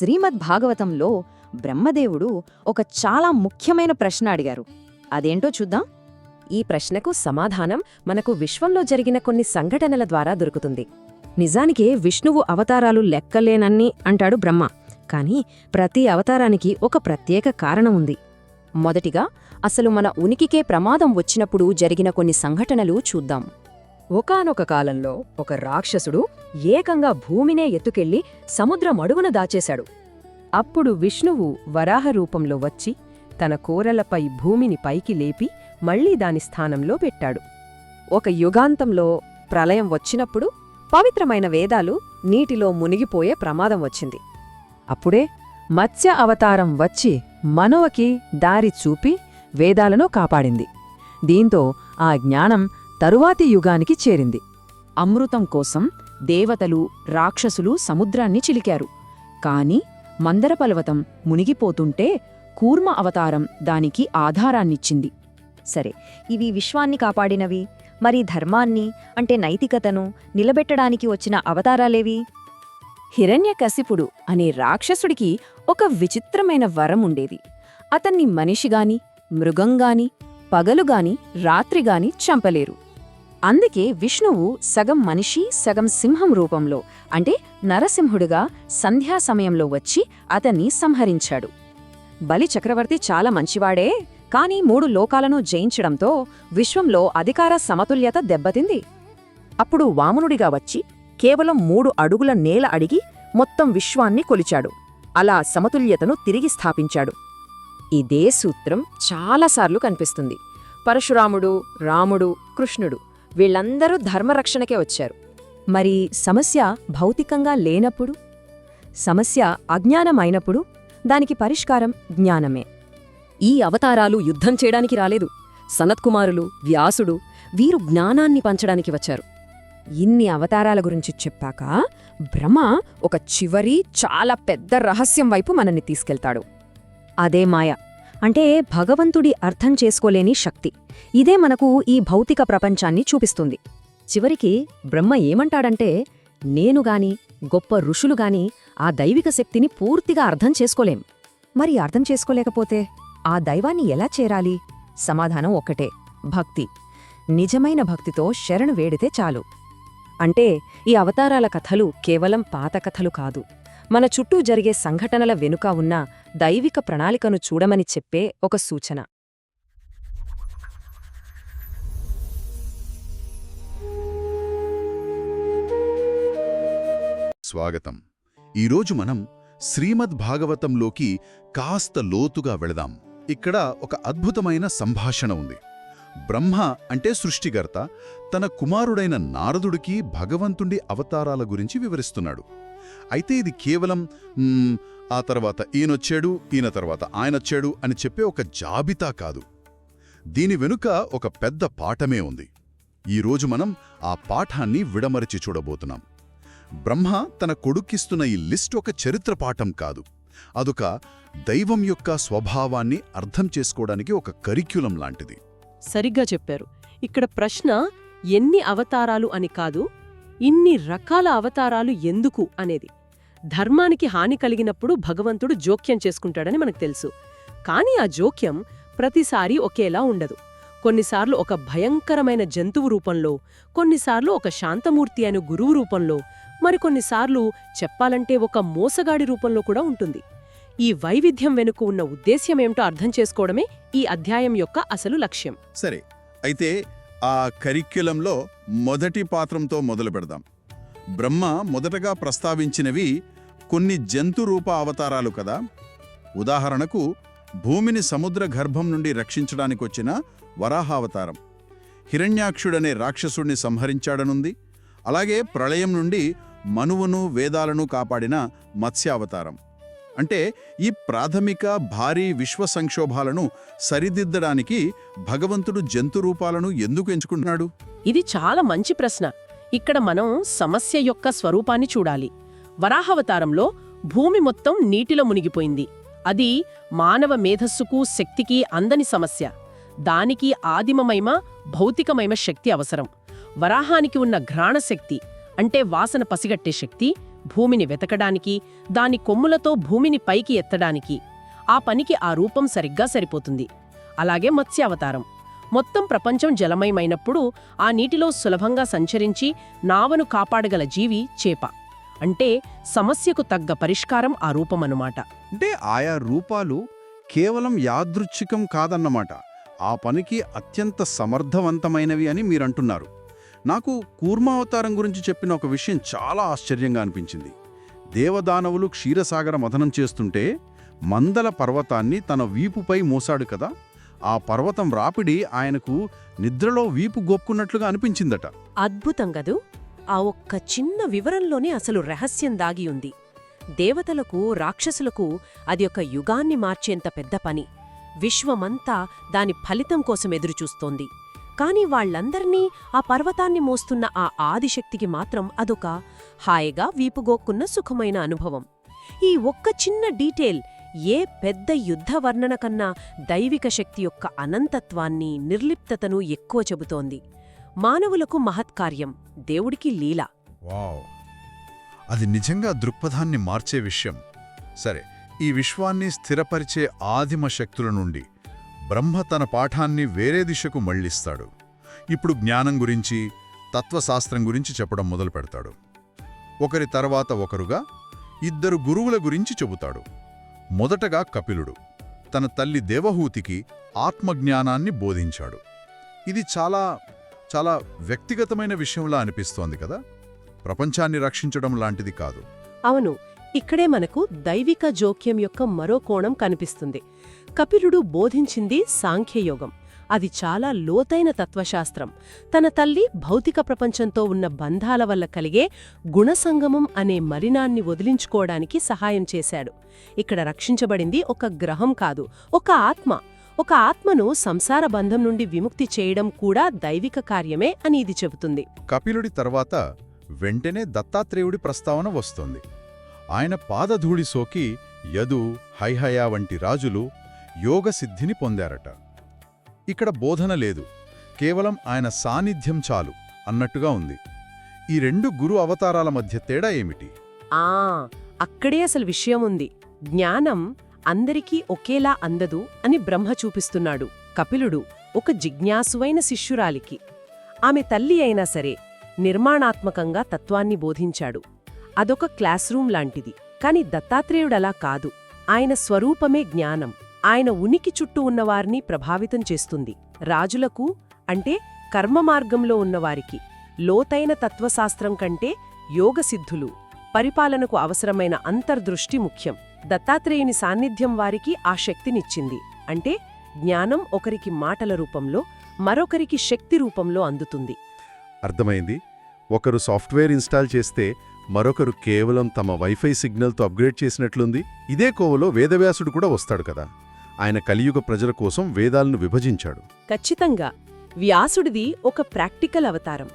శ్రీమద్ భాగవతంలో బ్రహ్మదేవుడు ఒక చాలా ముఖ్యమైన ప్రశ్న అడిగారు. అదేంటో చూద్దాం. ఈ ప్రశ్నకు సమాధానం మనకు విశ్వంలో జరిగిన కొన్ని సంఘటనల ద్వారా దొరుకుతుంది. నిజానికే విష్ణువు అవతారాలు లెక్కలేనన్ని అంటాడు బ్రహ్మ. కానీ ప్రతి అవతారానికి ఒక ప్రత్యేక కారణం ఉంది. మొదటిగా అసలు మన ఉనికికే ప్రమాదం వచ్చినప్పుడు జరిగిన కొన్ని సంఘటనలు చూద్దాం. ఒకానొక కాలంలో ఒక రాక్షసుడు ఏకంగా భూమినే ఎత్తుకెళ్ళి సముద్రం అడుగున దాచేశాడు. అప్పుడు విష్ణువు వరాహ రూపంలో వచ్చి తన కోరలపై భూమిని పైకి లేపి మళ్ళీ దాని స్థానంలో పెట్టాడు. ఒక యుగాంతంలో ప్రళయం వచ్చినప్పుడు పవిత్రమైన వేదాలు నీటిలో మునిగిపోయే ప్రమాదం వచ్చింది. అప్పుడే మత్స్య అవతారం వచ్చి మనవకి దారి చూపి వేదాలను కాపాడింది. దీంతో ఆ జ్ఞానం తరువాతి యుగానికి చేరింది. అమృతం కోసం దేవతలు రాక్షసులు సముద్రాన్ని చిలికారు. కాని మందరపర్వతం మునిగిపోతుంటే కూర్మ అవతారం దానికి ఆధారాన్నిచ్చింది. సరే ఇవి విశ్వాన్ని కాపాడినవి? మరి ధర్మాన్ని అంటే నైతికతను నిలబెట్టడానికి వచ్చిన అవతారాలేవి? హిరణ్యకశిపుడు అనే రాక్షసుడికి ఒక విచిత్రమైన వరం ఉండేది. అతన్ని మనిషిగాని మృగంగాని పగలుగాని రాత్రిగాని చంపలేరు. అందుకే విష్ణువు సగం మనిషి సగం సింహం రూపంలో అంటే నరసింహుడుగా సంధ్యా సమయంలో వచ్చి అతన్ని సంహరించాడు. బలి చక్రవర్తి చాలా మంచివాడే కాని మూడు లోకాలను జయించడంతో విశ్వంలో అధికార సమతుల్యత దెబ్బతింది. అప్పుడు వామనుడిగా వచ్చి కేవలం మూడు అడుగుల నేల అడిగి మొత్తం విశ్వాన్ని కొలిచాడు. అలా సమతుల్యతను తిరిగి స్థాపించాడు. ఇదే సూత్రం చాలాసార్లు కనిపిస్తుంది. పరశురాముడు రాముడు కృష్ణుడు. వీళ్ళందరూ ధర్మరక్షణకే వచ్చారు. మరి సమస్య భౌతికంగా లేనప్పుడు? సమస్య అజ్ఞానమైనప్పుడు దానికి పరిష్కారం జ్ఞానమే. ఈ అవతారాలు యుద్ధం చేయడానికి రాలేదు. సనత్కుమారులు వ్యాసుడు వీరు జ్ఞానాన్ని పంచడానికి వచ్చారు. ఇన్ని అవతారాల గురించి చెప్పాక బ్రహ్మ ఒక చివరి చాలా పెద్ద రహస్యం వైపు మనల్ని తీసుకెళ్తాడు. అదే మాయ. అంటే భగవంతుడి అర్థం చేసుకోలేని శక్తి. ఇదే మనకు ఈ భౌతిక ప్రపంచాన్ని చూపిస్తుంది. చివరికి బ్రహ్మ ఏమంటాడంటే నేనుగాని గొప్ప ఋషులుగాని ఆ దైవిక శక్తిని పూర్తిగా అర్థం చేసుకోలేం. మరి అర్థం చేసుకోలేకపోతే ఆ దైవాన్ని ఎలా చేరాలి? సమాధానం ఒక్కటే భక్తి. నిజమైన భక్తితో శరణు వేడితే చాలు. అంటే ఈ అవతారాల కథలు కేవలం పాత కథలు కాదు. మన చుట్టూ జరిగే సంఘటనల వెనుక ఉన్న దైవిక ప్రణాళికను చూడమని చెప్పే ఒక సూచన. స్వాగతం. ఈరోజు మనం శ్రీమద్ భాగవతంలోకి కాస్త లోతుగా వెళదాం. ఇక్కడ ఒక అద్భుతమైన సంభాషణ ఉంది. బ్రహ్మ అంటే సృష్టికర్త తన కుమారుడైన నారదుడికి భగవంతుడి అవతారాల గురించి వివరిస్తున్నాడు. అయితే ఇది కేవలం ఆ తర్వాత ఈయనొచ్చాడు ఈయన తర్వాత ఆయనొచ్చాడు అని చెప్పే ఒక జాబితా కాదు. దీని వెనుక ఒక పెద్ద పాఠమే ఉంది. ఈరోజు మనం ఆ పాఠాన్ని విడమరిచి చూడబోతున్నాం. బ్రహ్మ తన కొడుక్కిస్తున్న ఈ లిస్ట్ ఒక చరిత్ర పాఠం కాదు. అదొక దైవం యొక్క స్వభావాన్ని అర్థం చేసుకోవడానికి ఒక కరిక్యులం లాంటిది. సరిగ్గా చెప్పారు. ఇక్కడ ప్రశ్న ఎన్ని అవతారాలు అని కాదు ఇన్ని రకాల అవతారాలు ఎందుకు అనేది. ధర్మానికి హాని కలిగినప్పుడు భగవంతుడు జోక్యం చేసుకుంటాడని మనకు తెలుసు. కానీ ఆ జోక్యం ప్రతిసారి ఒకేలా ఉండదు. కొన్నిసార్లు ఒక భయంకరమైన జంతువు రూపంలో కొన్నిసార్లు ఒక శాంతమూర్తి అయిన గురువు రూపంలో మరికొన్నిసార్లు చెప్పాలంటే ఒక మోసగాడి రూపంలో కూడా ఉంటుంది. ఈ వైవిధ్యం వెనుక ఉన్న ఉద్దేశ్యమేమిటో అర్థం చేసుకోవడమే ఈ అధ్యాయం యొక్క అసలు లక్ష్యం. సరే అయితే ఆ కరిక్యులంలో మొదటి పాత్రంతో మొదలు పెడదాం. బ్రహ్మ మొదటగా ప్రస్తావించినవి కొన్ని జంతు రూప అవతారాలు కదా. ఉదాహరణకు భూమిని సముద్ర గర్భం నుండి రక్షించడానికి వచ్చిన వరాహావతారం. హిరణ్యాక్షుడనే రాక్షసుడిని సంహరించాడనుంది. అలాగే ప్రళయం నుండి మనువును వేదాలను కాపాడిన మత్స్యావతారం. అంటే ఈ ప్రాథమిక భారీ విశ్వ సంక్షోభాలను సరిదిద్దడానికి భగవంతుడు జంతు రూపాలను ఎందుకు ఎంచుకుంటున్నాడు? ఇది చాలా మంచి ప్రశ్న. ఇక్కడ మనం సమస్య యొక్క స్వరూపాన్ని చూడాలి. వరాహవతారంలో భూమి మొత్తం నీటిలో మునిగిపోయింది. అది మానవ మేధస్సుకు శక్తికి అందని సమస్య. దానికి ఆదిమమైమ భౌతికమైమ శక్తి అవసరం. వరాహానికి ఉన్న ఘ్రాణశక్తి అంటే వాసన పసిగట్టే శక్తి భూమిని వెతకడానికి దాని కొమ్ములతో భూమిని పైకి ఎత్తడానికి. ఆ పనికి ఆ రూపం సరిగ్గా సరిపోతుంది. అలాగే మత్స్యావతారం. మొత్తం ప్రపంచం జలమయమైనప్పుడు ఆ నీటిలో సులభంగా సంచరించి నావను కాపాడగల జీవి చేప. అంటే సమస్యకు తగ్గ పరిష్కారం ఆ రూపమనుమాట అంటే ఆయా రూపాలు కేవలం యాదృచ్ఛికం కాదన్నమాట. ఆ పనికి అత్యంత సమర్థవంతమైనవి అని మీరంటున్నారు. నాకు కూర్మావతారం గురించి చెప్పిన ఒక విషయం చాలా ఆశ్చర్యంగా అనిపించింది. దేవదానవులు క్షీరసాగర మథనం చేస్తుంటే మందల పర్వతాన్ని తన వీపుపై మోసాడు కదా ఆ పర్వతం రాపిడి ఆయనకు నిద్రలో వీపు గోప్పుకున్నట్లుగా అనిపించిందట. అద్భుతం గదు ఆ ఒక్క చిన్న వివరంలోనే అసలు రహస్యం దాగి ఉంది. దేవతలకు రాక్షసులకు అది ఒక యుగాన్ని మార్చేంత పెద్ద పని. విశ్వమంతా దాని ఫలితం కోసం ఎదురుచూస్తోంది. కాని వాళ్ళందర్నీ ఆ పర్వతాన్ని మోస్తున్న ఆ ఆదిశక్తికి మాత్రం అదొక హాయిగా వీపుగోక్కున్న సుఖమైన అనుభవం. ఈ ఒక్క చిన్న డీటెయిల్ ఏ పెద్ద యుద్ధ వర్ణన కన్నా దైవిక శక్తి యొక్క అనంతత్వాన్ని నిర్లిప్తతను ఎక్కువ చెబుతోంది. మానవులకు మహత్కార్యం దేవుడికి లీల. వావ్! అది నిజంగా దృక్పథాన్ని మార్చే విషయం. సరే ఈ విశ్వాన్ని స్థిరపరిచే ఆదిమ శక్తుల నుండి బ్రహ్మ తన పాఠాన్ని వేరే దిశకు మళ్ళిస్తాడు. ఇప్పుడు జ్ఞానం గురించి తత్వశాస్త్రం గురించి చెప్పడం మొదలు పెడతాడు. ఒకరి తర్వాత ఒకరుగా ఇద్దరు గురువుల గురించి చెబుతాడు. మొదటగా కపిలుడు తన తల్లి దేవహూతికి ఆత్మజ్ఞానాన్ని బోధించాడు. ఇది చాలా చాలా వ్యక్తిగతమైన విషయంలా అనిపిస్తోంది కదా? ప్రపంచాన్ని రక్షించడం లాంటిది కాదు. అవును ఇక్కడే మనకు దైవిక జోక్యం యొక్క మరో కోణం కనిపిస్తుంది. కపిలుడు బోధించింది సాంఖ్యయోగం. అది చాలా లోతైన తత్వశాస్త్రం. తన తల్లి భౌతిక ప్రపంచంతో ఉన్న బంధాల వల్ల కలిగే గుణసంగమం అనే మలినాన్ని వదిలించుకోవడానికి సహాయం చేశాడు. ఇక్కడ రక్షించబడింది ఒక గ్రహం కాదు ఒక ఆత్మ. ఒక ఆత్మను సంసార బంధం నుండి విముక్తి చేయడం కూడా దైవిక కార్యమే అని ఇది చెబుతుంది. కపిలుడి తర్వాత వెంటనే దత్తాత్రేయుడి ప్రస్తావన వస్తోంది. ఆయన పాదధూళి సోకి యదు హైహయ వంటి రాజులు యోగసిద్ధిని పొందారట. ఇక్కడ బోధన లేదు. కేవలం ఆయన సాన్నిధ్యం చాలు అన్నట్టుగా ఉంది. ఈ రెండు గురు అవతారాల మధ్య తేడా ఏమిటి? ఆ అక్కడే అసలు విషయం ఉంది. జ్ఞానం అందరికీ ఒకేలా అందదు అని బ్రహ్మ చూపిస్తున్నాడు. కపిలుడు ఒక జిజ్ఞాసువైన శిష్యురాలికి. ఆమె తల్లి అయినా సరే నిర్మాణాత్మకంగా తత్వాన్ని బోధించాడు. అదొక క్లాస్ రూమ్ లాంటిది. కాని దత్తాత్రేయుడలా కాదు. ఆయన స్వరూపమే జ్ఞానం. ఆయన ఉనికి చుట్టూ ఉన్నవారిని ప్రభావితం చేస్తుంది. రాజులకు అంటే కర్మ మార్గంలో ఉన్నవారికి లోతైన తత్వశాస్త్రం కంటే యోగసిద్ధులు పరిపాలనకు అవసరమైన అంతర్దృష్టి ముఖ్యం. దత్తాత్రేయుని సాన్నిధ్యం వారికి ఆ శక్తినిచ్చింది. అంటే జ్ఞానం ఒకరికి మాటల రూపంలో మరొకరికి శక్తి రూపంలో అందుతుంది. అర్థమైంది. ఒకరు సాఫ్ట్వేర్ ఇన్స్టాల్ చేస్తే మరొకరు కేవలం తమ వైఫై సిగ్నల్తో అప్గ్రేడ్ చేసినట్లుంది. ఇదే కోవలో వేదవ్యాసుడు కూడా వస్తాడు కదా. ఆయన కలియుగ ప్రజల కోసం వేదాలను విభజించాడు. ఖచ్చితంగా. వ్యాసుడిది ఒక ప్రాక్టికల్ అవతారం.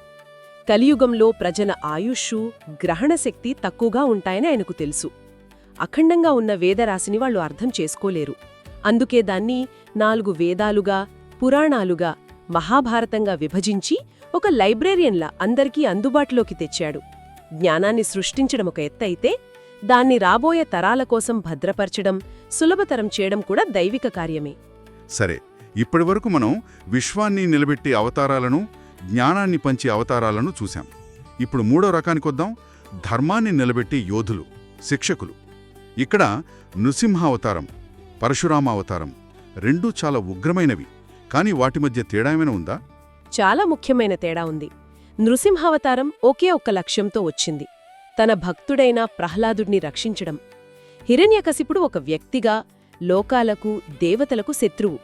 కలియుగంలో ప్రజల ఆయుష్షు గ్రహణశక్తి తక్కువగా ఉంటాయని ఆయనకు తెలుసు. అఖండంగా ఉన్న వేదరాశిని వాళ్ళు అర్థం చేసుకోలేరు. అందుకే దాన్ని నాలుగు వేదాలుగా పురాణాలుగా మహాభారతంగా విభజించి ఒక లైబ్రేరియన్లా అందరికీ అందుబాటులోకి తెచ్చాడు. జ్ఞానాన్ని సృష్టించడం ఒక ఎత్తైతే దాన్ని రాబోయే తరాల కోసం భద్రపరచడం సులభతరం చేయడం కూడా దైవిక కార్యమే. సరే ఇప్పటివరకు మనం విశ్వాన్ని నిలబెట్టే అవతారాలను జ్ఞానాన్ని పంచే అవతారాలను చూశాం. ఇప్పుడు మూడో రకానికొద్దాం ధర్మాన్ని నిలబెట్టే యోధులు శిక్షకులు. ఇక్కడ నృసింహావతారం పరశురామావతారం రెండూ చాలా ఉగ్రమైనవి. కానీ వాటి మధ్య తేడా ఏమైనా ఉందా? చాలా ముఖ్యమైన తేడా ఉంది. నృసింహావతారం ఒకే ఒక్క లక్ష్యంతో వచ్చింది. తన భక్తుడైన ప్రహ్లాదుడిని రక్షించడం. హిరణ్యకశిపుడు ఒక వ్యక్తిగా లోకాలకు దేవతలకు శత్రువు.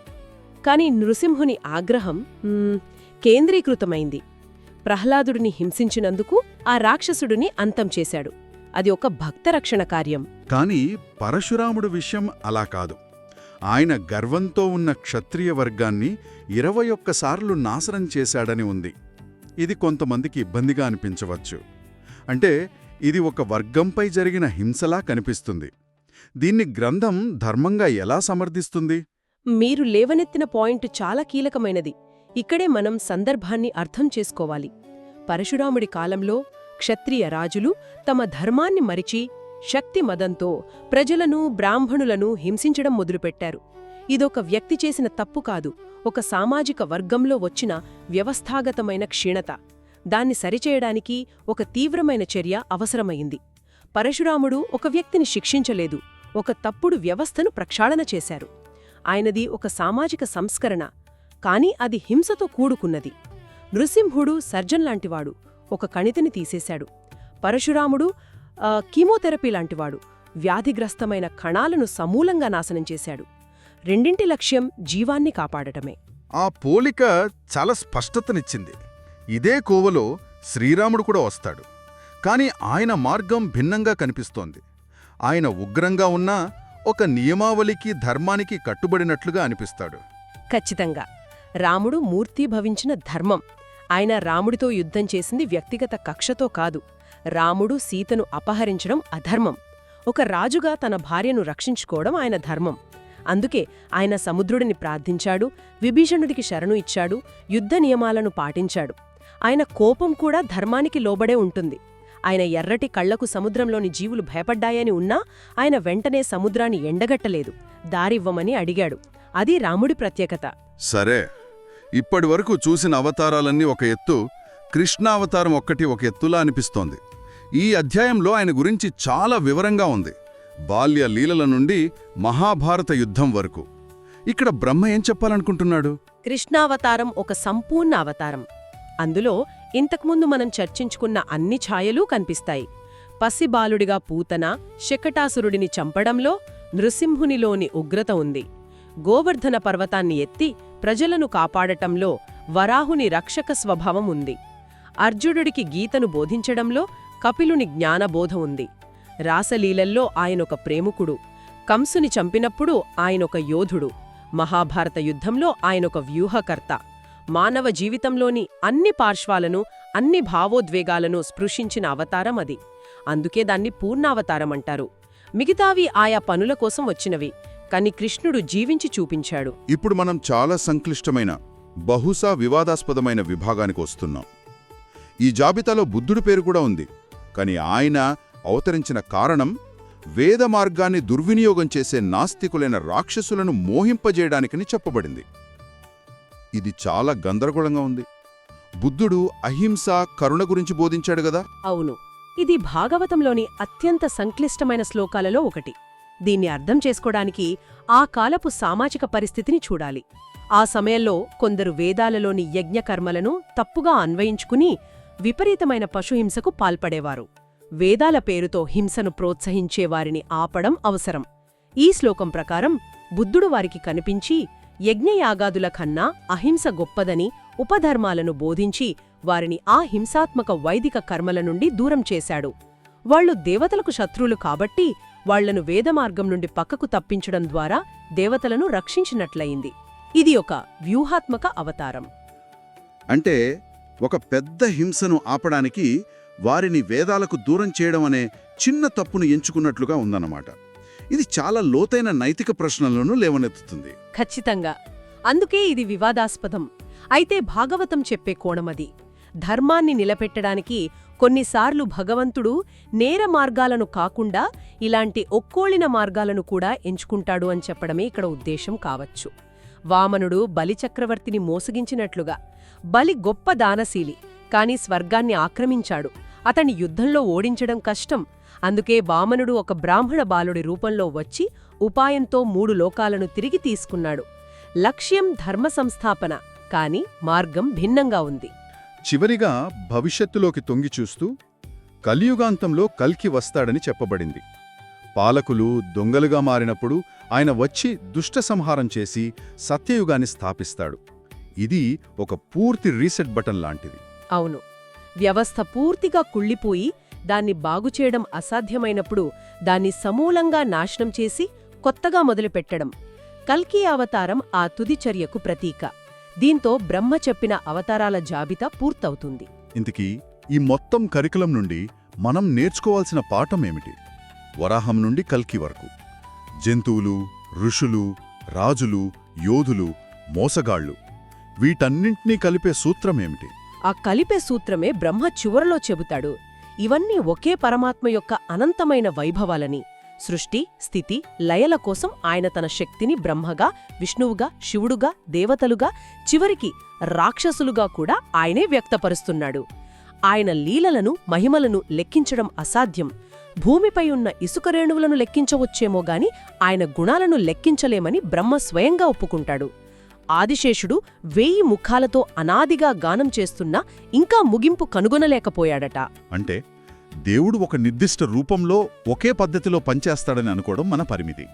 కాని నృసింహుని ఆగ్రహం కేంద్రీకృతమైంది. ప్రహ్లాదుడిని హింసించినందుకు ఆ రాక్షసుడిని అంతం చేశాడు. అది ఒక భక్తరక్షణ కార్యం. కానీ పరశురాముడు విషయం అలా కాదు. ఆయన గర్వంతో ఉన్న క్షత్రియ వర్గాన్ని ఇరవై ఒక్కసార్లు నాశనం చేశాడని ఉంది. ఇది కొంతమందికి ఇబ్బందిగా అనిపించవచ్చు. అంటే ఇది ఒక వర్గంపై జరిగిన హింసలా కనిపిస్తుంది. దీన్ని గ్రంథం ధర్మంగా ఎలా సమర్థిస్తుంది? మీరు లేవనెత్తిన పాయింట్ చాలా కీలకమైనది. ఇక్కడే మనం సందర్భాన్ని అర్థం చేసుకోవాలి. పరశురాముడి కాలంలో క్షత్రియ రాజులు తమ ధర్మాన్ని మరిచి శక్తి మదంతో ప్రజలను బ్రాహ్మణులను హింసించడం మొదలుపెట్టారు. ఇదొక వ్యక్తి చేసిన తప్పు కాదు ఒక సామాజిక వర్గంలో వచ్చిన వ్యవస్థాగతమైన క్షీణత. దాన్ని సరిచేయడానికి ఒక తీవ్రమైన చర్య అవసరమైంది. పరశురాముడు ఒక వ్యక్తిని శిక్షించలేదు. ఒక తప్పుడు వ్యవస్థను ప్రక్షాళన చేశారు. ఆయనది ఒక సామాజిక సంస్కరణ కాని అది హింసతో కూడుకున్నది. నృసింహుడు సర్జన్ లాంటివాడు ఒక కణితిని తీసేశాడు. పరశురాముడు ఆ, కీమోథెరపీ లాంటివాడు వ్యాధిగ్రస్తమైన కణాలను సమూలంగా నాశనం చేశాడు. రెండింటి లక్ష్యం జీవాన్ని కాపాడటమే. ఆ పోలిక చాలా స్పష్టతనిచ్చింది. ఇదే కోవలో శ్రీరాముడు కూడా వస్తాడు. కాని ఆయన మార్గం భిన్నంగా కనిపిస్తోంది. ఆయన ఉగ్రంగా ఉన్నా ఒక నియమావళికి ధర్మానికి కట్టుబడినట్లుగా అనిపిస్తాడు. ఖచ్చితంగా. రాముడు మూర్తీభవించిన ధర్మం. ఆయన రాముడితో యుద్ధం చేసింది వ్యక్తిగత కక్షతో కాదు. రాముడు సీతను అపహరించడం అధర్మం. ఒక రాజుగా తన భార్యను రక్షించుకోవడం ఆయన ధర్మం. అందుకే ఆయన సముద్రుడిని ప్రార్థించాడు విభీషణుడికి శరణు ఇచ్చాడు యుద్ధ నియమాలను పాటించాడు. ఆయన కోపం కూడా ధర్మానికి లోబడే ఉంటుంది. ఆయన ఎర్రటి కళ్ళకు సముద్రంలోని జీవులు భయపడ్డాయని ఉన్నా ఆయన వెంటనే సముద్రాన్ని ఎండగట్టలేదు. దారివ్వమని అడిగాడు. అది రాముడి ప్రత్యేకత. సరే. ఇప్పటివరకు చూసిన అవతారాలన్నీ ఒక ఎత్తు కృష్ణావతారం ఒక్కటి ఒక ఎత్తులా అనిపిస్తోంది. ఈ అధ్యాయంలో ఆయన గురించి చాలా వివరంగా ఉంది. బాల్య లీలల నుండి మహాభారత యుద్ధం వరకు. ఇక్కడ బ్రహ్మ ఏం చెప్పాలనుకుంటున్నాడు? కృష్ణావతారం ఒక సంపూర్ణ అవతారం. అందులో ఇంతకుముందు మనం చర్చించుకున్న అన్ని ఛాయలూ కనిపిస్తాయి. పసిబాలుడిగా పూతన శకటాసురుడిని చంపడంలో నృసింహునిలోని ఉగ్రత ఉంది. గోవర్ధన పర్వతాన్ని ఎత్తి ప్రజలను కాపాడటంలో వరాహుని రక్షక స్వభావం ఉంది. అర్జునుడికి గీతను బోధించడంలో కపిలుని జ్ఞానబోధ ఉంది. రాసలీలల్లో ఆయనొక ప్రేముకుడు కంసుని చంపినప్పుడు ఆయనొక యోధుడు మహాభారత యుద్ధంలో ఆయనొక వ్యూహకర్త. మానవ జీవితంలోని అన్ని పార్శ్వాలను అన్ని భావోద్వేగాలను స్పృశించిన అవతారం అది. అందుకే దాన్ని పూర్ణావతారమంటారు మిగతావి ఆయా పనుల కోసం వచ్చినవి. కాని కృష్ణుడు జీవించి చూపించాడు. ఇప్పుడు మనం చాలా సంక్లిష్టమైన బహుశా వివాదాస్పదమైన విభాగానికి వస్తున్నాం. ఈ జాబితాలో బుద్ధుడు పేరు కూడా ఉంది. కాని ఆయన అవతరించిన కారణం వేద మార్గాన్ని దుర్వినియోగం చేసే నాస్తికులైన రాక్షసులను మోహింపజేయడానికని చెప్పబడింది. ఇది చాలా గందరగోళంగా ఉంది. బుద్ధుడు అహింస కరుణ గురించి బోధించాడు గదా అవును. ఇది భాగవతంలోని అత్యంత సంక్లిష్టమైన శ్లోకాలలో ఒకటి. దీన్ని అర్థం చేసుకోడానికి ఆ కాలపు సామాజిక పరిస్థితిని చూడాలి. ఆ సమయంలో కొందరు వేదాలలోని యజ్ఞకర్మలను తప్పుగా అన్వయించుకుని విపరీతమైన పశుహింసకు పాల్పడేవారు. వేదాల పేరుతో హింసను ప్రోత్సహించే వారిని ఆపడం అవసరం. ఈ శ్లోకం ప్రకారం బుద్ధుడు వారికి కనిపించి యజ్ఞయాగాదుల కన్నా అహింస గొప్పదని ఉపధర్మాలను బోధించి వారిని ఆ హింసాత్మక వైదిక కర్మల నుండి దూరం చేశాడు. వాళ్ళు దేవతలకు శత్రువులు కాబట్టి వాళ్ళను వేదమార్గం నుండి పక్కకు తప్పించడం ద్వారా దేవతలను రక్షించినట్లయింది. ఇది ఒక వ్యూహాత్మక అవతారం. అంటే ఒక పెద్ద హింసను ఆపడానికి వారిని వేదాలకు దూరం చేయడం అనే చిన్న తప్పును ఎంచుకున్నట్లుగా ఉందన్నమాట. ఇది చాలా లోతైన నైతిక ప్రశ్నలను లేవనెత్తుతుంది. ఖచ్చితంగా. అందుకే ఇది వివాదాస్పదం. అయితే భాగవతం చెప్పే కోణమది ధర్మాన్ని నిలబెట్టడానికి కొన్నిసార్లు భగవంతుడు నేర మార్గాలను కాకుండా ఇలాంటి ఒక్కోళిన మార్గాలను కూడా ఎంచుకుంటాడు అని చెప్పడమే ఇక్కడ ఉద్దేశం కావచ్చు. వామనుడు బలిచక్రవర్తిని మోసగించినట్లుగా. బలి గొప్ప దానశీలి కాని స్వర్గాన్ని ఆక్రమించాడు. అతని యుద్ధంలో ఓడించడం కష్టం. అందుకే వామనుడు ఒక బ్రాహ్మణ బాలుడి రూపంలో వచ్చి ఉపాయంతో మూడు లోకాలను తిరిగి తీసుకున్నాడు. లక్ష్యం ధర్మ సంస్థాపన కాని మార్గం భిన్నంగా ఉంది. చివరిగా భవిష్యత్తులోకి తొంగిచూస్తూ కలియుగాంతంలో కల్కి వస్తాడని చెప్పబడింది. పాలకులు దొంగలుగా మారినప్పుడు ఆయన వచ్చి దుష్ట సంహారం చేసి సత్యయుగాన్ని స్థాపిస్తాడు. ఇది ఒక పూర్తి రీసెట్ బటన్ లాంటిది. అవును. వ్యవస్థ పూర్తిగా కుళ్ళిపోయి దాన్ని బాగుచేయడం అసాధ్యమైనప్పుడు దాన్ని సమూలంగా నాశనం చేసి కొత్తగా మొదలుపెట్టడం. కల్కి అవతారం ఆ తుది చర్యకు ప్రతీక. దీంతో బ్రహ్మ చెప్పిన అవతారాల జాబితా పూర్తవుతుంది. ఇంతకీ ఈ మొత్తం కరికులం నుండి మనం నేర్చుకోవాల్సిన పాఠం ఏమిటి? వరాహం నుండి కల్కి వరకు. జంతువులు ఋషులు రాజులు యోధులు మోసగాళ్ళు వీటన్నింటినీ కలిపే సూత్రమేమిటి ఆ కలిపే సూత్రమే బ్రహ్మ చివరలో చెబుతాడు. ఇవన్నీ ఒకే పరమాత్మ యొక్క అనంతమైన వైభవాలని. సృష్టి స్థితి లయల కోసం ఆయన తన శక్తిని బ్రహ్మగా విష్ణువుగా శివుడుగా దేవతలుగా చివరికి రాక్షసులుగా కూడా ఆయనే వ్యక్తపరుస్తున్నాడు. ఆయన లీలలను మహిమలను లెక్కించడం అసాధ్యం. భూమిపై ఉన్న ఇసుక రేణువులను లెక్కించవచ్చేమో గాని ఆయన గుణాలను లెక్కించలేమని బ్రహ్మ స్వయంగా ఒప్పుకుంటాడు. ఆదిశేషుడు వేయి ముఖాలతో అనాదిగా గానం చేస్తున్నా ఇంకా ముగింపు కనుగొనలేకపోయాడట. అంటే దేవుడు ఒక నిర్దిష్ట రూపంలో ఒకే పద్ధతిలో పనిచేస్తాడని అనుకోవడం మన పరిమితి.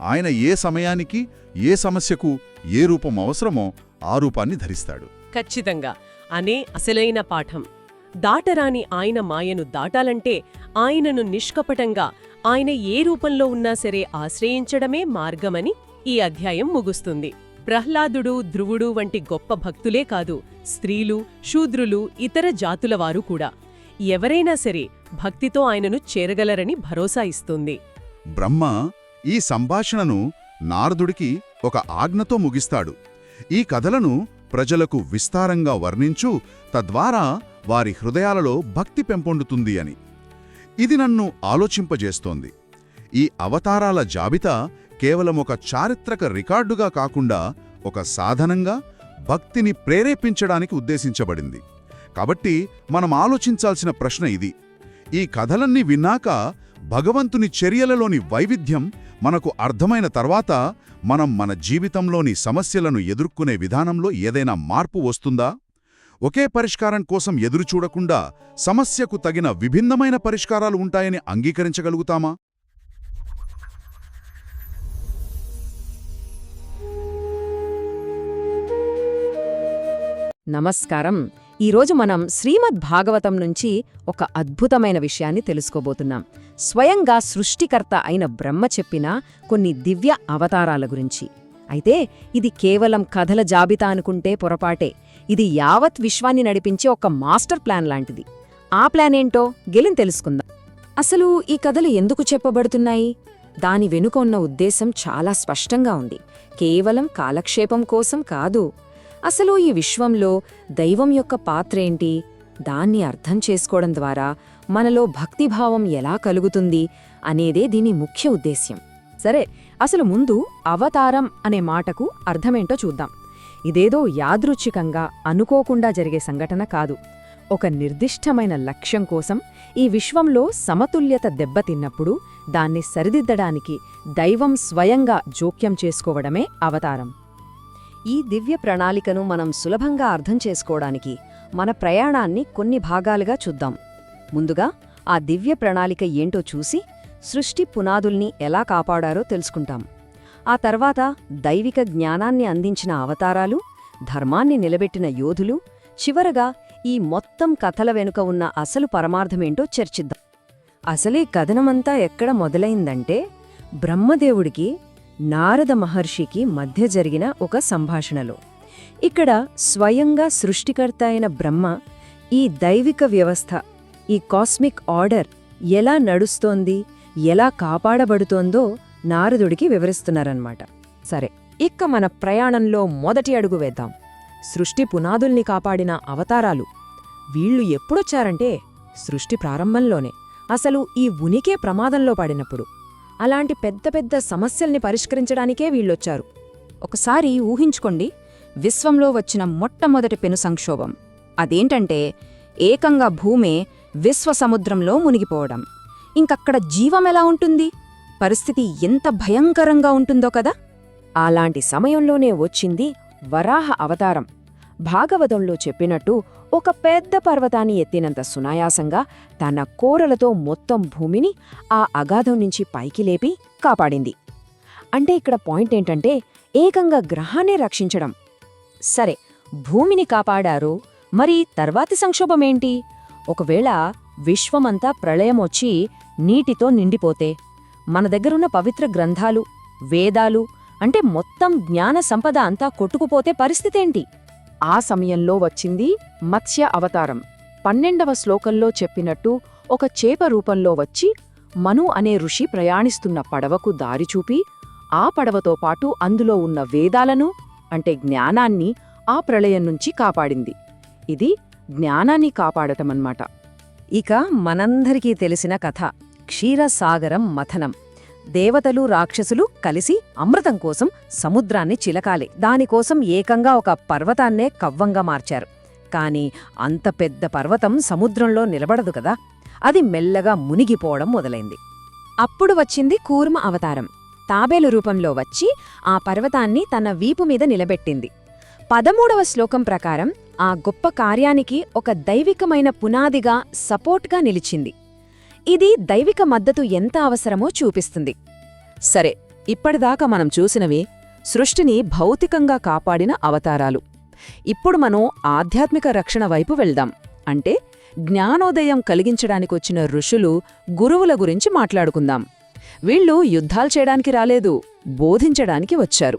ఆయన ఏ సమయానికి ఏ సమస్యకు ఏ రూపం అవసరమో ఆ రూపాన్ని ధరిస్తాడు. ఖచ్చితంగా. అనే అసలైన పాఠం. దాటరాని ఆయన మాయను దాటాలంటే ఆయనను నిష్కపటంగా ఆయన ఏ రూపంలో ఉన్నా సరే ఆశ్రయించడమే మార్గమని ఈ అధ్యాయం ముగుస్తుంది. ప్రహ్లాదుడు ధ్రువుడు వంటి గొప్ప భక్తులే కాదు స్త్రీలు శూద్రులు ఇతర జాతుల వారు కూడా. ఎవరైనా సరే భక్తితో ఆయనను చేరగలరని భరోసా ఇస్తుంది. బ్రహ్మ ఈ సంభాషణను నారదుడికి ఒక ఆజ్ఞతో ముగిస్తాడు. ఈ కథలను ప్రజలకు విస్తారంగా వర్ణించు తద్వారా వారి హృదయాలలో భక్తి పెంపొందుతుంది అని. ఇది నన్ను ఆలోచింపజేస్తోంది. ఈ అవతారాల జాబితా కేవలం ఒక చారిత్రక రికార్డుగా కాకుండా ఒక సాధనంగా భక్తిని ప్రేరేపించడానికి ఉద్దేశించబడింది. కాబట్టి మనం ఆలోచించాల్సిన ప్రశ్న ఇది. ఈ కథలన్నీ విన్నాక భగవంతుని చర్యలలోని వైవిధ్యం మనకు అర్థమైన తర్వాత మనం మన జీవితంలోని సమస్యలను ఎదుర్కొనే విధానంలో ఏదైనా మార్పు వస్తుందా? ఒకే పరిష్కారం కోసం ఎదురుచూడకుండా సమస్యకు తగిన విభిన్నమైన పరిష్కారాలు ఉంటాయని అంగీకరించగలుగుతామా? నమస్కారం. ఈరోజు మనం శ్రీమద్ భాగవతం నుంచి ఒక అద్భుతమైన విషయాన్ని తెలుసుకోబోతున్నాం. స్వయంగా సృష్టికర్త అయిన బ్రహ్మ చెప్పిన కొన్ని దివ్య అవతారాల గురించి. అయితే ఇది కేవలం కథల జాబితా అనుకుంటే పొరపాటే. ఇది యావత్ విశ్వాన్ని నడిపించే ఒక మాస్టర్ ప్లాన్ లాంటిది. ఆ ప్లాన్ ఏంటో గెలిని తెలుసుకుందాం. అసలు ఈ కథలు ఎందుకు చెప్పబడుతున్నాయి? దాని వెనుక ఉన్న ఉద్దేశం చాలా స్పష్టంగా ఉంది. కేవలం కాలక్షేపం కోసం కాదు అసలు ఈ విశ్వంలో దైవం యొక్క పాత్రేంటి? దాన్ని అర్థం చేసుకోవడం ద్వారా మనలో భక్తిభావం ఎలా కలుగుతుంది అనేదే దీని ముఖ్య ఉద్దేశ్యం. సరే అసలు ముందు అవతారం అనే మాటకు అర్థమేంటో చూద్దాం. ఇదేదో యాదృచ్ఛికంగా అనుకోకుండా జరిగే సంఘటన కాదు. ఒక నిర్దిష్టమైన లక్ష్యం కోసం ఈ విశ్వంలో సమతుల్యత దెబ్బతిన్నప్పుడు దాన్ని సరిదిద్దడానికి దైవం స్వయంగా జోక్యం చేసుకోవడమే అవతారం. ఈ దివ్య ప్రణాళికను మనం సులభంగా అర్థం చేసుకోవడానికి మన ప్రయాణాన్ని కొన్ని భాగాలుగా చూద్దాం. ముందుగా ఆ దివ్య ప్రణాళిక ఏంటో చూసి సృష్టి పునాదుల్ని ఎలా కాపాడారో తెలుసుకుంటాం. ఆ తర్వాత దైవిక జ్ఞానాన్ని అందించిన అవతారాలు ధర్మాన్ని నిలబెట్టిన యోధులు చివరగా ఈ మొత్తం కథల వెనుక ఉన్న అసలు పరమార్థమేంటో చర్చిద్దాం. అసలే కథనమంతా ఎక్కడ మొదలైందంటే బ్రహ్మదేవుడికి నారద మహర్షికి మధ్య జరిగిన ఒక సంభాషణలో. ఇక్కడ స్వయంగా సృష్టికర్త అయిన బ్రహ్మ ఈ దైవిక వ్యవస్థ ఈ కాస్మిక్ ఆర్డర్ ఎలా నడుస్తోంది ఎలా కాపాడబడుతోందో నారదుడికి వివరిస్తున్నారన్నమాట. సరే ఇక్క మన ప్రయాణంలో మొదటి అడుగు వేద్దాం. సృష్టి పునాదుల్ని కాపాడిన అవతారాలు. వీళ్ళు ఎప్పుడొచ్చారంటే సృష్టి ప్రారంభంలోనే అసలు ఈ ఉనికే ప్రమాదంలో పడినప్పుడు. అలాంటి పెద్ద పెద్ద సమస్యల్ని పరిష్కరించడానికే వీళ్ళొచ్చారు. ఒకసారి ఊహించుకోండి విశ్వంలో వచ్చిన మొట్టమొదటి పెను సంక్షోభం. అదేంటంటే ఏకంగా భూమే విశ్వసముద్రంలో మునిగిపోవడం. ఇంకక్కడ జీవమెలా ఉంటుంది? పరిస్థితి ఎంత భయంకరంగా ఉంటుందో కదా? అలాంటి సమయంలోనే వచ్చింది వరాహ అవతారం. భాగవతంలో చెప్పినట్టు ఒక పెద్ద పర్వతాన్ని ఎత్తినంత సునాయాసంగా తన కోరలతో మొత్తం భూమిని ఆ అగాధం నుంచి పైకి లేపి కాపాడింది. అంటే ఇక్కడ పాయింట్ ఏంటంటే ఏకంగా గ్రహాన్నే రక్షించడం. సరే భూమిని కాపాడారు. మరి తర్వాతి సంక్షోభమేంటి ఒకవేళ విశ్వమంతా ప్రళయమొచ్చి నీటితో నిండిపోతే మన దగ్గరున్న పవిత్ర గ్రంథాలు వేదాలు అంటే మొత్తం జ్ఞాన సంపద అంతా కొట్టుకుపోతే పరిస్థితేంటి ఆ సమయంలో వచ్చింది మత్స్య అవతారం. పన్నెండవ శ్లోకంలో చెప్పినట్టు ఒక చేప రూపంలో వచ్చి మను అనే ఋషి ప్రయాణిస్తున్న పడవకు దారి చూపి ఆ పడవతో పాటు అందులో ఉన్న వేదాలను అంటే జ్ఞానాన్ని ఆ ప్రళయం నుంచి కాపాడింది. ఇది జ్ఞానాన్ని కాపాడటమన్నమాట. ఇక మనందరికీ తెలిసిన కథ క్షీరసాగరం మథనం. దేవతలు రాక్షసులు కలిసి అమృతం కోసం సముద్రాన్ని చిలకాలి. దానికోసం ఏకంగా ఒక పర్వతాన్నే కవ్వంగా మార్చారు. కాని అంత పెద్ద పర్వతం సముద్రంలో నిలబడదు కదా. అది మెల్లగా మునిగిపోవడం మొదలైంది. అప్పుడు వచ్చింది కూర్మ అవతారం. తాబేలు రూపంలో వచ్చి ఆ పర్వతాన్ని తన వీపు మీద నిలబెట్టింది. పదమూడవ శ్లోకం ప్రకారం ఆ గొప్ప కార్యానికి ఒక దైవికమైన పునాదిగా సపోర్ట్గా నిలిచింది. ఇది దైవిక మద్దతు ఎంత అవసరమో చూపిస్తుంది. సరే ఇప్పటిదాకా మనం చూసినవి సృష్టిని భౌతికంగా కాపాడిన అవతారాలు. ఇప్పుడు మనం ఆధ్యాత్మిక రక్షణ వైపు వెళ్దాం. అంటే జ్ఞానోదయం కలిగించడానికొచ్చిన ఋషులు గురువుల గురించి మాట్లాడుకుందాం. వీళ్ళు యుద్ధాలు చేయడానికి రాలేదు బోధించడానికి వచ్చారు.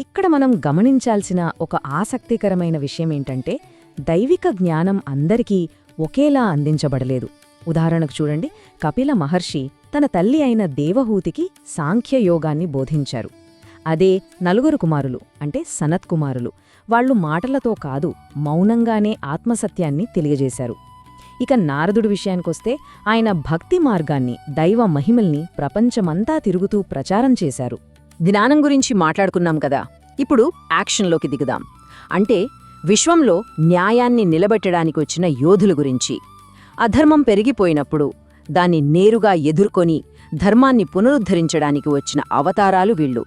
ఇక్కడ మనం గమనించాల్సిన ఒక ఆసక్తికరమైన విషయమేంటంటే దైవిక జ్ఞానం అందరికీ ఒకేలా అందించబడలేదు. ఉదాహరణకు చూడండి. కపిల మహర్షి తన తల్లి అయిన దేవహూతికి సాంఖ్యయోగాన్ని బోధించారు. అదే నలుగురు కుమారులు అంటే సనత్ కుమారులు. వాళ్ళు మాటలతో కాదు మౌనంగానే ఆత్మసత్యాన్ని తెలియజేశారు. ఇక నారదుడి విషయానికొస్తే ఆయన భక్తి మార్గాన్ని దైవ మహిమల్ని ప్రపంచమంతా తిరుగుతూ ప్రచారం చేశారు. జ్ఞానం గురించి మాట్లాడుకున్నాం కదా. ఇప్పుడు యాక్షన్లోకి దిగుదాం. అంటే విశ్వంలో న్యాయాన్ని నిలబెట్టడానికి వచ్చిన యోధుల గురించి. అధర్మం పెరిగిపోయినప్పుడు దాన్ని నేరుగా ఎదుర్కొని ధర్మాన్ని పునరుద్ధరించడానికి వచ్చిన అవతారాలు వీళ్ళు.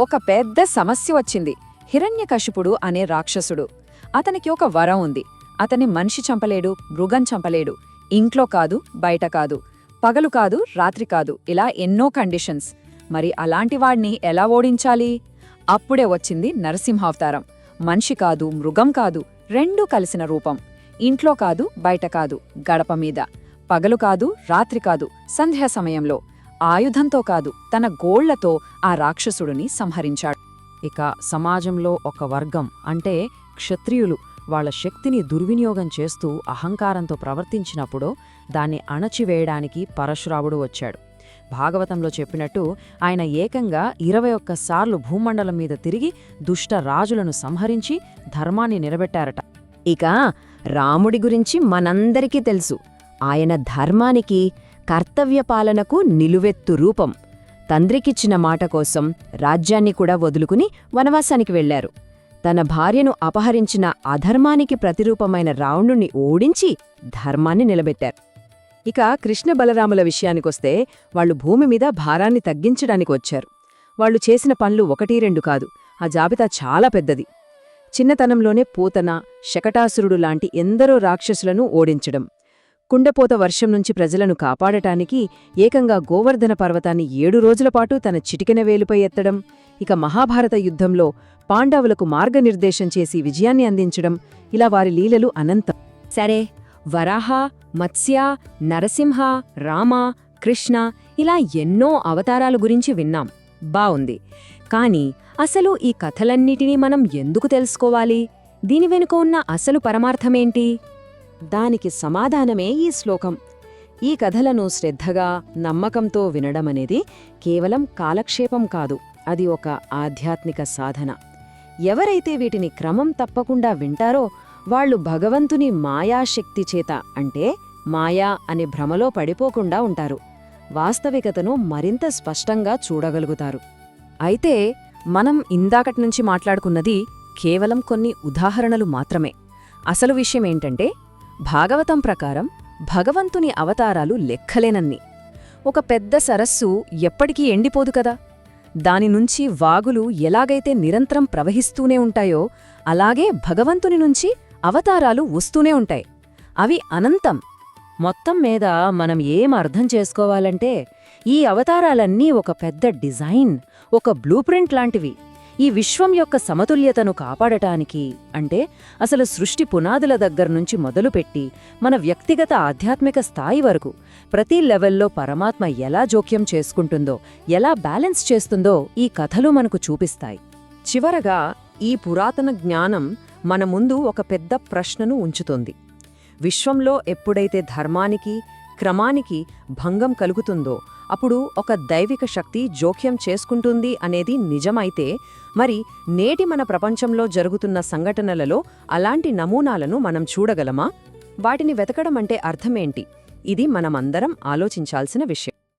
ఒక పెద్ద సమస్య వచ్చింది. హిరణ్యకశిపుడు అనే రాక్షసుడు. అతనికి ఒక వరం ఉంది. అతని మనిషి చంపలేడు మృగం చంపలేడు. ఇంట్లో కాదు బయట కాదు. పగలు కాదు రాత్రి కాదు. ఇలా ఎన్నో కండిషన్స్. మరి అలాంటి వాడిని ఎలా ఓడించాలి? అప్పుడే వచ్చింది నరసింహావతారం. మనిషి కాదు మృగం కాదు రెండూ కలిసిన రూపం. ఇంట్లో కాదు బయట కాదు గడప మీద. పగలు కాదు రాత్రి కాదు సంధ్యా సమయంలో. ఆయుధంతో కాదు తన గోళ్ళతో ఆ రాక్షసుడిని సంహరించాడు. ఇక సమాజంలో ఒక వర్గం అంటే క్షత్రియులు వాళ్ళ శక్తిని దుర్వినియోగం చేస్తూ అహంకారంతో ప్రవర్తించినప్పుడు దాన్ని అణచివేయడానికి పరశురావుడు వచ్చాడు. భాగవతంలో చెప్పినట్టు ఆయన ఏకంగా ఇరవై ఒక్కసార్లు భూమండలం మీద తిరిగి దుష్ట రాజులను సంహరించి ధర్మాన్ని నిలబెట్టారట. ఇక రాముడి గురించి మనందరికీ తెలుసు. ఆయన ధర్మానికి కర్తవ్యపాలనకు నిలువెత్తు రూపం. తండ్రికిచ్చిన మాట కోసం రాజ్యాన్ని కూడా వదులుకుని వనవాసానికి వెళ్ళారు తన భార్యను అపహరించిన అధర్మానికి ప్రతిరూపమైన రావణుణ్ణి ఓడించి ధర్మాన్ని నిలబెట్టారు. ఇక కృష్ణ బలరాముల విషయానికొస్తే వాళ్ళు భూమి మీద భారాన్ని తగ్గించడానికి వచ్చారు వాళ్ళు చేసిన పనులు ఒకటీ రెండు కాదు. ఆ జాబితా చాలా పెద్దది. చిన్నతనంలోనే పూతన శకటాసురుడు లాంటి ఎందరో రాక్షసులను ఓడించడం. కుండపోత వర్షం నుంచి ప్రజలను కాపాడటానికి ఏకంగా గోవర్ధన పర్వతాన్ని ఏడు రోజులపాటు తన చిటికెన వేలుపై ఎత్తడం ఇక మహాభారత యుద్ధంలో పాండవులకు మార్గనిర్దేశం చేసి విజయాన్ని అందించడం ఇలా వారి లీలలు అనంతం. సరే వరాహ మత్స్య నరసింహ రామ కృష్ణ ఇలా ఎన్నో అవతారాల గురించి విన్నాం. బావుంది. కాని అసలు ఈ కథలన్నిటినీ మనం ఎందుకు తెలుసుకోవాలి? దీని వెనుక ఉన్న అసలు పరమార్థమేంటి? దానికి సమాధానమే ఈ శ్లోకం. ఈ కథలను శ్రద్ధగా నమ్మకంతో వినడమనేది కేవలం కాలక్షేపం కాదు. అది ఒక ఆధ్యాత్మిక సాధన. ఎవరైతే వీటిని క్రమం తప్పకుండా వింటారో వాళ్ళు భగవంతుని మాయాశక్తి చేత అంటే మాయా అనే భ్రమలో పడిపోకుండా ఉంటారు. వాస్తవికతను మరింత స్పష్టంగా చూడగలుగుతారు. అయితే మనం ఇందాకటి నుంచి మాట్లాడుకున్నది కేవలం కొన్ని ఉదాహరణలు మాత్రమే. అసలు విషయమేంటంటే భాగవతం ప్రకారం భగవంతుని అవతారాలు లెక్కలేనన్ని. ఒక పెద్ద సరస్సు ఎప్పటికీ ఎండిపోదు కదా? దాని నుంచి వాగులు ఎలాగైతే నిరంతరం ప్రవహిస్తూనే ఉంటాయో అలాగే భగవంతుని నుంచి అవతారాలు వస్తూనే ఉంటాయి. అవి అనంతం. మొత్తం మీద మనం ఏం అర్థం చేసుకోవాలంటే ఈ అవతారాలన్నీ ఒక పెద్ద డిజైన్ ఒక బ్లూ ప్రింట్ లాంటివి. ఈ విశ్వం యొక్క సమతుల్యతను కాపాడటానికి అంటే అసలు సృష్టి పునాదుల దగ్గర్నుంచి మొదలుపెట్టి మన వ్యక్తిగత ఆధ్యాత్మిక స్థాయి వరకు ప్రతి లెవెల్లో పరమాత్మ ఎలా జోక్యం చేసుకుంటుందో ఎలా బ్యాలెన్స్ చేస్తుందో ఈ కథలు మనకు చూపిస్తాయి. చివరగా ఈ పురాతన జ్ఞానం మన ముందు ఒక పెద్ద ప్రశ్నను ఉంచుతుంది. విశ్వంలో ఎప్పుడైతే ధర్మానికి క్రమానికి భంగం కలుగుతుందో అప్పుడు ఒక దైవిక శక్తి జోక్యం చేసుకుంటుంది అనేది నిజమైతే మరి నేటి మన ప్రపంచంలో జరుగుతున్న సంఘటనలలో అలాంటి నమూనాలను మనం చూడగలమా? వాటిని వెతకడం అంటే అర్థమేంటి? ఇది మనమందరం ఆలోచించాల్సిన విషయం.